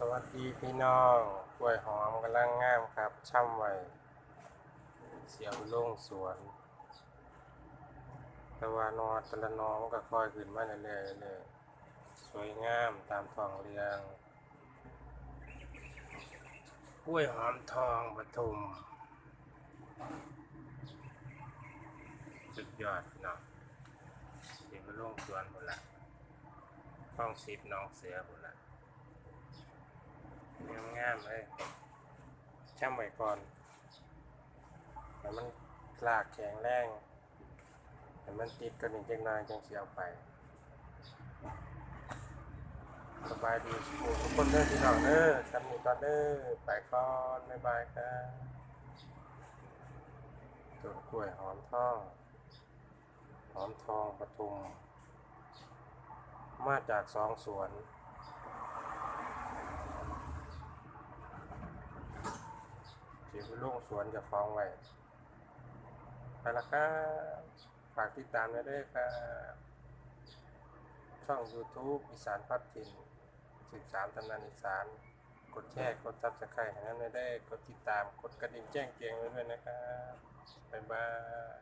สวัสดีพี่น้องกล้วยหอมกำลังงามครับ ช่ำไวเสียวโล่งสวนต่ว่านอตะละนอมันก็ค่อยขึ้นมาเรื่อยๆเรื่อยสวยงามตามท้องเรียงกล้วยหอมทองปทุมสุดยอดพี่น้องเสียวโล่งสวนหมดละท้องสิบน้องเสือหมดละามเลยช่ำไว้ก่อนแต่มันลากแข็งแรงแต่มันติดกันอีกจังน่อยจังเสียวไป สบายดีทุกคนเด้อพี่น้องเด้อสำนีก่อนเด้อไปก่อนบ๊ายบายครับต้นกล้วยหอมทองหอมทองปทุม มาจากสองสวน สีไปลุงสวนจะฟ้องไว้ไปละครับฝากติดตามด้วยเด้ครับช่อง YouTube อีสานพัดถิ่น13ตำนานอีสาน กดแชร์ กดซับสไครต์ให้นั้นไวยเด้ กดติดตาม กดกระดิ่งแจ้งเตือนไว้ด้วยนะครับ บ๊ายบาย